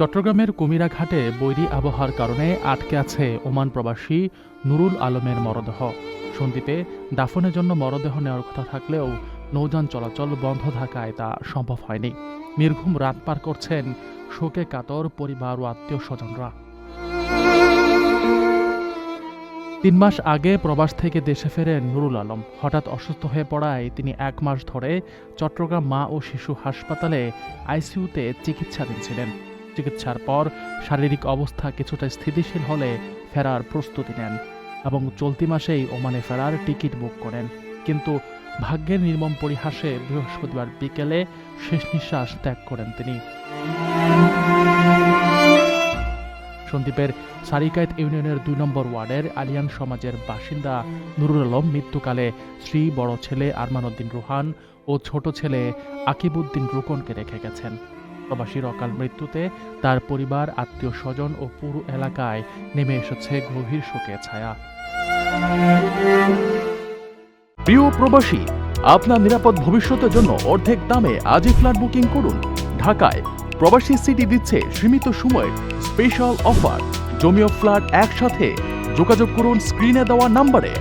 চট্টগ্রামের কুমিরাঘাটে বৈরী আবহাওয়ার কারণে আটকে আছে ওমান প্রবাসী নুরুল আলমের মরদেহ। সন্দ্বীপে দাফনের জন্য মরদেহ নেওয়ার কথা থাকলেও নৌযান চলাচল বন্ধ থাকায় তা সম্ভব হয়নি। নির্ঘুম রাত পার করছেন শোকে কাতর পরিবার ও আত্মীয় স্বজনরা তিন মাস আগে প্রবাস থেকে দেশে ফেরেন নুরুল আলম। হঠাৎ অসুস্থ হয়ে পড়ায় তিনি এক মাস ধরে চট্টগ্রাম মা ও শিশু হাসপাতালে আইসিইউতে চিকিৎসাধীন ছিলেন। চিকিৎসার পর শারীরিক অবস্থা কিছুটা স্থিতিশীল হলে ফেরার প্রস্তুতি নেন এবং চলতি মাসেই ওমানে ফেরার টিকিট বুক করেন। কিন্তু ভাগ্যের নির্মম পরিহাসে বৃহস্পতিবার বিকেলে শেষ নিঃশ্বাস ত্যাগ করেন তিনি। সন্দ্বীপের সারিকায়েত ইউনিয়নের দুই নম্বর ওয়ার্ডের আলিয়ান সমাজের বাসিন্দা নুরুল আলম মৃত্যুকালে স্ত্রী, বড় ছেলে আরমান উদ্দিন রুহান ও ছোট ছেলে আকিবউদ্দিন রুকনকে রেখে গেছেন। প্রবাসীর অকাল মৃত্যুতে তার পরিবার, আত্মীয় স্বজন ও পুরো এলাকায় নেমে এসেছে গভীর শোকের ছায়া। প্রিয় প্রবাসী, আপনার নিরাপদ ভবিষ্যতের জন্য অর্ধেক দামে আজই ফ্ল্যাট বুকিং করুন। ঢাকায় প্রবাসী সিটি দিচ্ছে সীমিত সময়ের স্পেশাল অফার। জমিও ফ্ল্যাট একসাথে যোগাযোগ করুন স্ক্রিনে দেওয়া নাম্বারে।